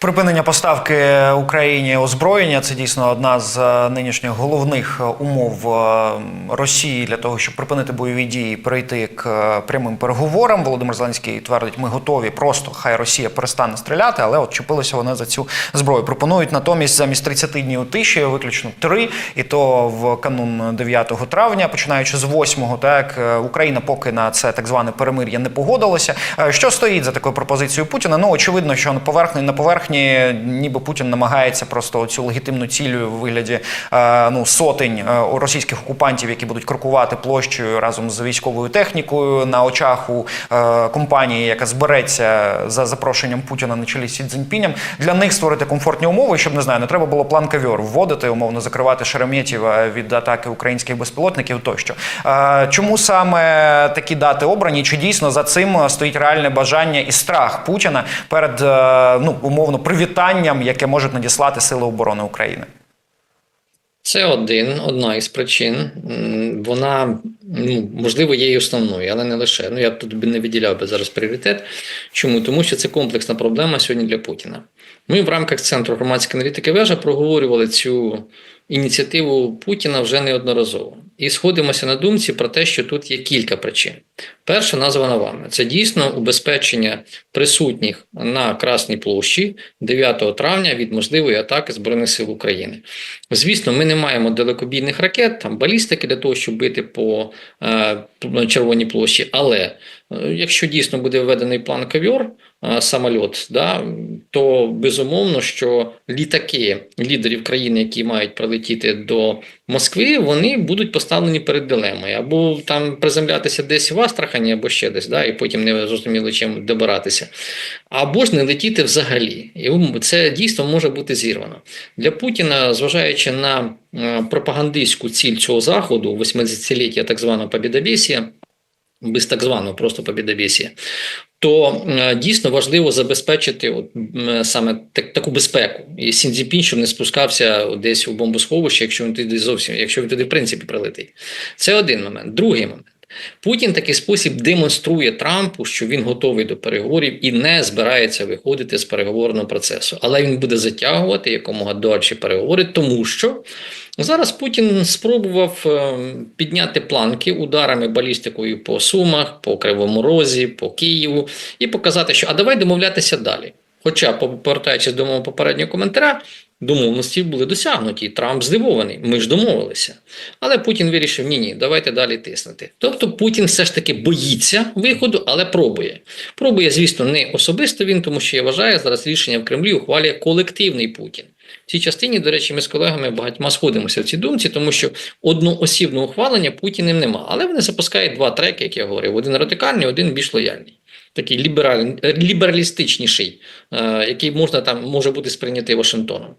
Припинення поставки Україні озброєння це дійсно одна з е, нинішніх головних е, умов е, Росії для того, щоб припинити бойові дії, і перейти к прямим переговорам. Володимир Зеленський твердить, ми готові просто хай Росія перестане стріляти, але от чепилися вони за цю зброю. Пропонують натомість замість 30 днів тиші виключно три, і то в канун 9 травня, починаючи з 8, так Україна поки на це так зване перемир'я не погодилася. Що стоїть за такою пропозицією Путіна? Ну очевидно, що на поверхні на поверхні, ніби Путін намагається просто цю легітимну цілю в вигляді е, ну сотень е, російських окупантів, які будуть крокувати площею разом з військовою технікою на очах у е, компанії, яка збереться за запрошенням Путіна на чолі з Сі Цзіньпінем, для них створити комфортні умови, щоб не знаю, не треба було план кавьор вводити, умовно закривати Шереметів е, від атаки українських безпілотників тощо. Чому саме такі дати обрані? Чи дійсно за цим стоїть реальне бажання і страх Путіна перед ну умовно привітанням, яке можуть надіслати Сили оборони України? Це один, одна із причин. Вона ну, можливо є і основною, але не лише. Ну я тут не виділяв би зараз пріоритет. Чому? Тому що це комплексна проблема сьогодні для Путіна. Ми в рамках центру громадської аналітики вежа проговорювали цю ініціативу Путіна вже неодноразово. І сходимося на думці про те, що тут є кілька причин. Перша названа вами це дійсно убезпечення присутніх на Красній площі 9 травня від можливої атаки Збройних сил України. Звісно, ми не маємо далекобійних ракет, там балістики для того, щоб бити по е, Червоній площі. Але е, якщо дійсно буде введений план Кавьор, е, самольот, да, то безумовно, що літаки лідерів країни, які мають прилетіти до Москви, вони будуть поставлені перед дилемою або там приземлятися десь в Астрахані, або ще десь, да, і потім не зрозуміло чим добиратися, або ж не летіти взагалі. І це дійсно може бути зірвано. Для Путіна, зважаючи на е, пропагандистську ціль цього заходу, 80-ліття так званого Побєдобєсія, без так званого просто Побєдобєсія, то е, дійсно важливо забезпечити от, саме так, таку безпеку. І Сінзіпін, щоб не спускався десь у бомбосховище, якщо він туди зовсім, якщо він туди в принципі прилетить. Це один момент. Другий момент. Путін такий спосіб демонструє Трампу, що він готовий до переговорів і не збирається виходити з переговорного процесу. Але він буде затягувати якомога далі переговори, тому що зараз Путін спробував е, підняти планки ударами балістикою по Сумах, по Кривому Розі, по Києву і показати, що а давай домовлятися далі. Хоча, повертаючись до мого попереднього коментаря, домовленості були досягнуті. Трамп здивований. Ми ж домовилися. Але Путін вирішив: ні, ні, давайте далі тиснути. Тобто Путін все ж таки боїться виходу, але пробує. Пробує, звісно, не особисто він, тому що я вважаю, зараз рішення в Кремлі ухвалює колективний Путін. В цій частині, до речі, ми з колегами багатьма сходимося в цій думці, тому що одноосібного ухвалення Путіним нема. Але вони запускають два треки, як я говорив: один радикальний, один більш лояльний. Такий лібераль, лібералістичніший, е, який можна там може бути сприйнятий Вашингтоном.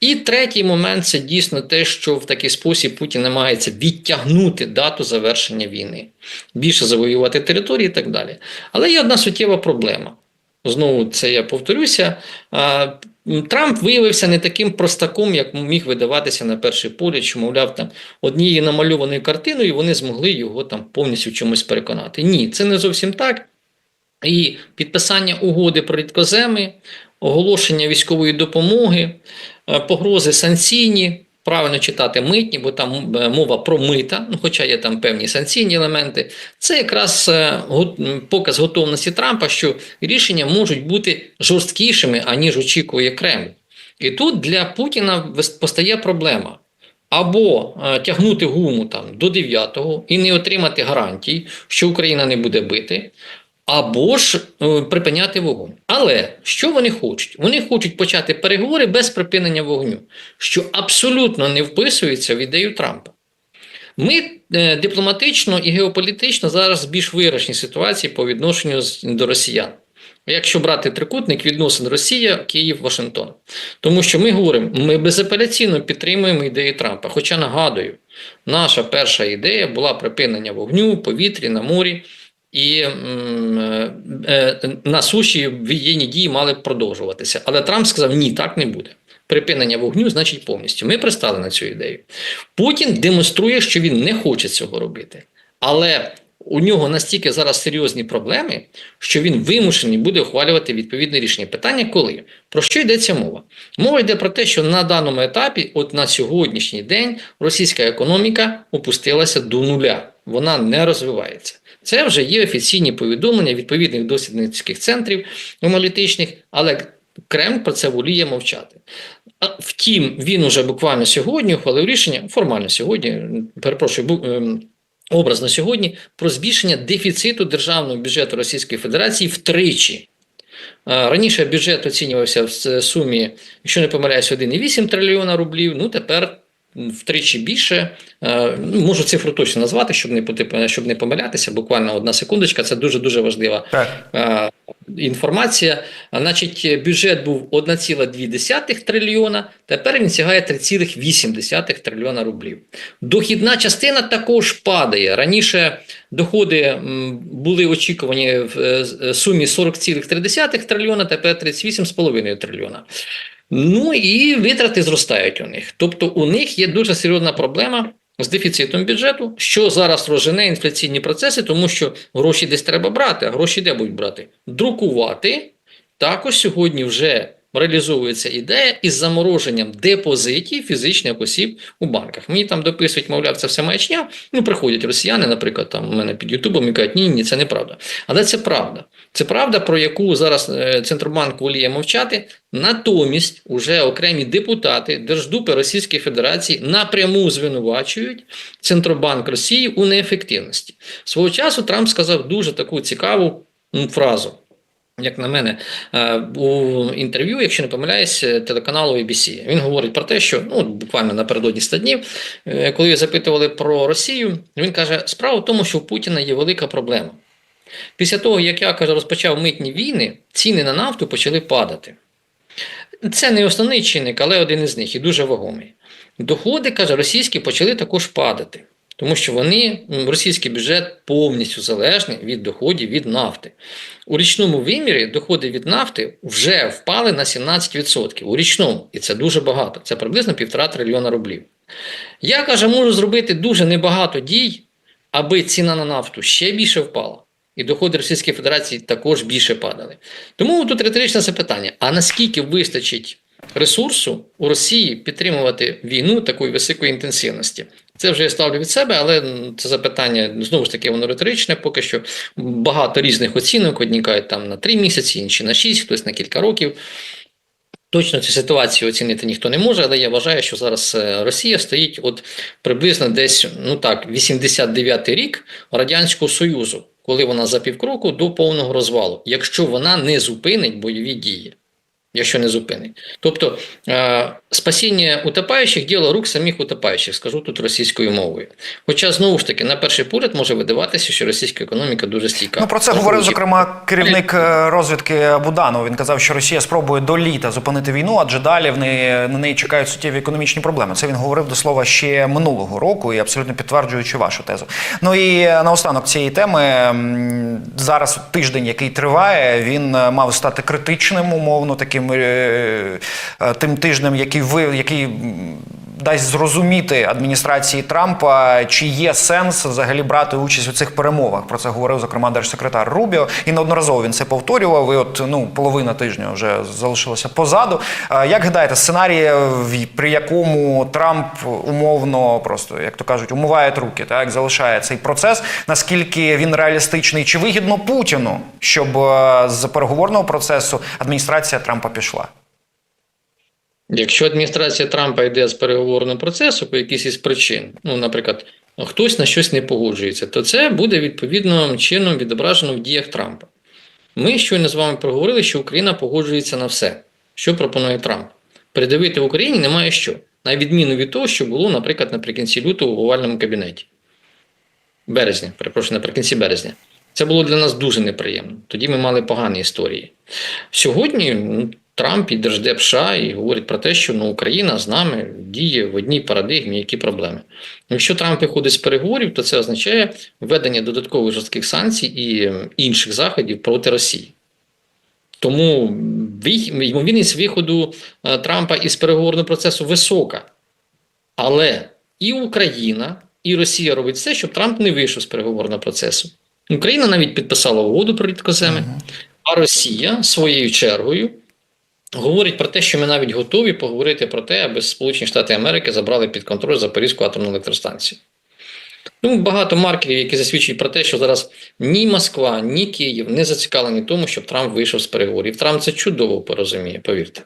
І третій момент це дійсно те, що в такий спосіб Путін намагається відтягнути дату завершення війни, більше завоювати території і так далі. Але є одна суттєва проблема. Знову це я повторюся. е, Трамп виявився не таким простаком, як міг видаватися на перший погляд, що, мовляв, там однією намальованою картиною вони змогли його там повністю чомусь переконати. Ні, це не зовсім так. І підписання угоди про рідкоземи, оголошення військової допомоги, е, погрози санкційні, правильно читати митні, бо там е, мова про мита, ну, хоча є там певні санкційні елементи. Це якраз е, показ готовності Трампа, що рішення можуть бути жорсткішими, аніж очікує Кремль. І тут для Путіна постає проблема. Або тягнути гуму там до 9-го і не отримати гарантій, що Україна не буде бити, або ж е, припиняти вогонь. Але що вони хочуть? Вони хочуть почати переговори без припинення вогню, що абсолютно не вписується в ідею Трампа. Ми е, дипломатично і геополітично зараз в більш виграшній ситуації по відношенню до росіян. Якщо брати трикутник відносин Росія, Київ, Вашингтон. Тому що ми говоримо, ми безапеляційно підтримуємо ідеї Трампа. Хоча нагадую, наша перша ідея була припинення вогню, повітрі, на морі. І е, е, на суші воєнні дії мали б продовжуватися. Але Трамп сказав: ні, так не буде. Припинення вогню значить повністю. Ми пристали на цю ідею. Путін демонструє, що він не хоче цього робити. Але у нього настільки зараз серйозні проблеми, що він вимушений буде ухвалювати відповідне рішення. Питання коли? Про що йдеться мова? Мова йде про те, що на даному етапі, от на сьогоднішній день, російська економіка опустилася до нуля. Вона не розвивається. Це вже є офіційні повідомлення відповідних дослідницьких центрів аналітичних, але Кремль про це воліє мовчати. Втім, він уже буквально сьогодні ухвалив рішення, формально сьогодні, перепрошую, ем, образно сьогодні, про збільшення дефіциту державного бюджету Російської Федерації втричі. Раніше бюджет оцінювався в сумі, якщо не помиляюсь, 1,8 трильйона рублів. Ну тепер втричі більше. Е, ну, Можу цифру точно назвати, щоб не щоб не помилятися. Буквально одна секундочка. Це дуже дуже важлива Так. е, інформація. Значить, бюджет був 1,2 трильйона, тепер він сягає 3,8 трильйона рублів. Дохідна частина також падає. Раніше доходи були очікувані в е, сумі 40,3 трильйона, тепер 38,5 трильйона. Ну і витрати зростають у них. Тобто у них є дуже серйозна проблема з дефіцитом бюджету, що зараз розжене інфляційні процеси, тому що гроші десь треба брати. А гроші де будуть брати? Друкувати. Також сьогодні вже реалізовується ідея із замороженням депозитів фізичних осіб у банках. Мені там дописують, мовляв, це все маячня. Ну, приходять росіяни, наприклад, там у мене під Ютубом і кажуть, ні, ні, це неправда. Але це правда. Це правда, про яку зараз е, Центробанк воліє мовчати. Натомість уже окремі депутати Держдупи Російської Федерації напряму звинувачують Центробанк Росії у неефективності. Свого часу Трамп сказав дуже таку цікаву фразу. Як на мене, е, у інтерв'ю, якщо не помиляюсь, е, телеканалу ABC. Він говорить про те, що ну буквально напередодні 100 днів, е, коли запитували про Росію, він каже: справа в тому, що у Путіна є велика проблема. Після того, як я каже, розпочав митні війни, ціни на нафту почали падати. Це не основний чинник, але один із них і дуже вагомий. Доходи, каже, російські почали також падати, тому що вони, російський бюджет повністю залежний від доходів від нафти. У річному вимірі доходи від нафти вже впали на 17%. У річному, і це дуже багато. Це приблизно півтора трильйона рублів. Я каже, можу зробити дуже небагато дій, аби ціна на нафту ще більше впала. І доходи Російської Федерації також більше падали. Тому тут риторичне запитання: а наскільки вистачить ресурсу у Росії підтримувати війну такої високої інтенсивності? Це вже я ставлю від себе, але це запитання знову ж таки воно риторичне. Поки що багато різних оцінок. Одні кажуть там на 3 місяці, інші на 6, хтось на кілька років. Точно цю ситуацію оцінити ніхто не може, але я вважаю, що зараз е, Росія стоїть от приблизно десь, ну так, 89-й рік Радянського Союзу, коли вона за півкроку до повного розвалу, якщо вона не зупинить бойові дії. Якщо не зупинить. Тобто е, спасіння утопаючих діло рук самих утопаючих, скажу тут російською мовою. Хоча, знову ж таки, на перший погляд може видаватися, що російська економіка дуже стійка. Ну про це говорив зокрема керівник е, розвідки Буданов. Він казав, що Росія спробує до літа зупинити війну, адже далі в неї на неї чекають суттєві економічні проблеми. Це він говорив до слова ще минулого року і абсолютно підтверджуючи вашу тезу. Ну і е, наостанок цієї теми зараз тиждень, який триває, він е, мав стати критичним, умовно таким тим тижнем, який ви який. Дасть зрозуміти адміністрації Трампа, чи є сенс взагалі брати участь у цих перемовах. Про це говорив зокрема держсекретар Рубіо, і неодноразово він це повторював. І от ну половина тижня вже залишилася позаду. Як гадаєте, сценарій, при якому Трамп умовно просто як то кажуть, умиває руки, так залишає цей процес. Наскільки він реалістичний, чи вигідно Путіну, щоб е, з переговорного процесу адміністрація Трампа пішла? Якщо адміністрація Трампа йде з переговорного процесу по якійсь із причин, ну, наприклад, хтось на щось не погоджується, то це буде відповідним чином відображено в діях Трампа. Ми щойно з вами проговорили, що Україна погоджується на все, що пропонує Трамп. Передавити в Україні немає що, на відміну від того, що було, наприклад, наприкінці лютого в овальному кабінеті. Березня, перепрошую, наприкінці березня. Це було для нас дуже неприємно. Тоді ми мали погані історії. Сьогодні ну, Трамп і Держдеп США і говорить про те, що ну, Україна з нами діє в одній парадигмі, які проблеми. Якщо Трамп виходить з переговорів, то це означає введення додаткових жорстких санкцій і ем, інших заходів проти Росії. Тому ймовірність виходу е, Трампа із переговорного процесу висока. Але і Україна, і Росія робить все, щоб Трамп не вийшов з переговорного процесу. Україна навіть підписала угоду про рідкоземи, а Росія своєю чергою говорить про те, що ми навіть готові поговорити про те, аби Сполучені Штати Америки забрали під контроль Запорізьку атомну електростанцію. Тому багато маркерів, які засвідчують про те, що зараз ні Москва, ні Київ не зацікавлені тому, щоб Трамп вийшов з переговорів. Трамп це чудово порозуміє, повірте.